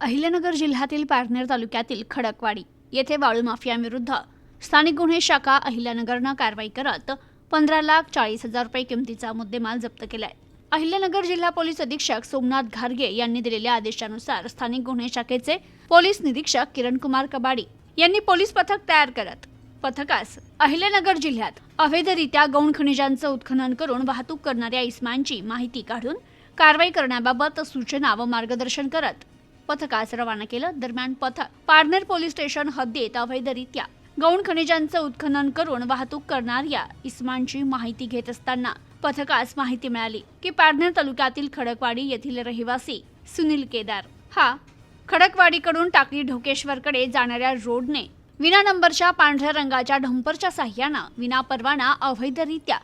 अहिल्यानगर जिल्ह्यातील पारनेर तालुक्यातील खडकवाडी येथे वाळू माफियाविरुद्ध स्थानिक गुन्हे शाखा अहिल्यानगरनं कारवाई करत पंधरा लाख चाळीस हजार रुपये किमतीचा मुद्देमाल जप्त केलाय. अहिल्यानगर जिल्हा पोलीस अधीक्षक सोमनाथ घारगे यांनी दिलेल्या आदेशानुसार स्थानिक गुन्हे शाखेचे पोलीस निरीक्षक किरण कुमार कबाडी यांनी पोलीस पथक तयार करत पथकास अहिल्यानगर जिल्ह्यात अवैधरित्या गौण खनिजांचं उत्खनन करून वाहतूक करणाऱ्या इस्मांची माहिती काढून कारवाई करण्याबाबत सूचना व मार्गदर्शन करत पथकास रवाना केलं. दरम्यान पथक पारनेर पोलीस स्टेशन हद्दीत अवैधरित्या गौण खनिजांचं उत्खनन करून वाहतूक करणाऱ्या इस्मांची माहिती घेत असताना पथकास माहिती मिळाली की पारनेर तालुक्यातील खडकवाडी येथील रहिवासी सुनील केदार. हा खडकवाडीकडून टाकली ढोकेश्वरकडे जाणाऱ्या रोडने विना नंबरच्या पांढऱ्या रंगाच्या ढंपरच्या साह्यानं विना परवाना अवैधरित्या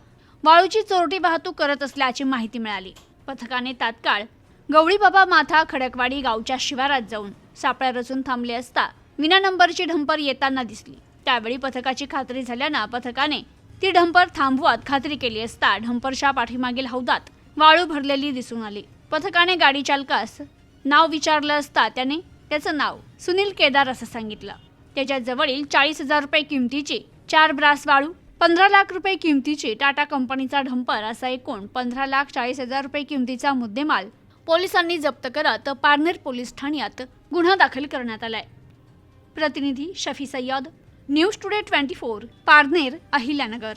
वाळूची चोरटी वाहतूक करत असल्याची माहिती मिळाली. पथकाने तात्काळ गवळीबाबा माथा खडकवाडी गावच्या शिवारात जाऊन सापळा रचून थांबले असता विना नंबरची ढंपर येताना दिसली. त्यावेळी पथकाची खात्री झाल्यानं पथकाने ती ढंपर थांबवत खात्री केली असता ढंपरच्या पाठीमागील हौदात वाळू भरलेली दिसून आली. पथकाने गाडी चालकास नाव विचारलं असता त्याने त्याचं नाव सुनील केदार असं सांगितलं. त्याच्या जवळील चाळीस हजार रुपये किमतीची चार ब्रास वाळू पंधरा लाख रुपये किमतीची टाटा कंपनीचा ढंपर असा एकूण पंधरा लाख चाळीस हजार रुपये किमतीचा मुद्देमाल पोलिसांनी जप्त करत पारनेर पोलीस ठाण्यात गुन्हा दाखल करण्यात आलाय. प्रतिनिधी Shafi Sayyad news today twenty four Parner Ahilyanagar.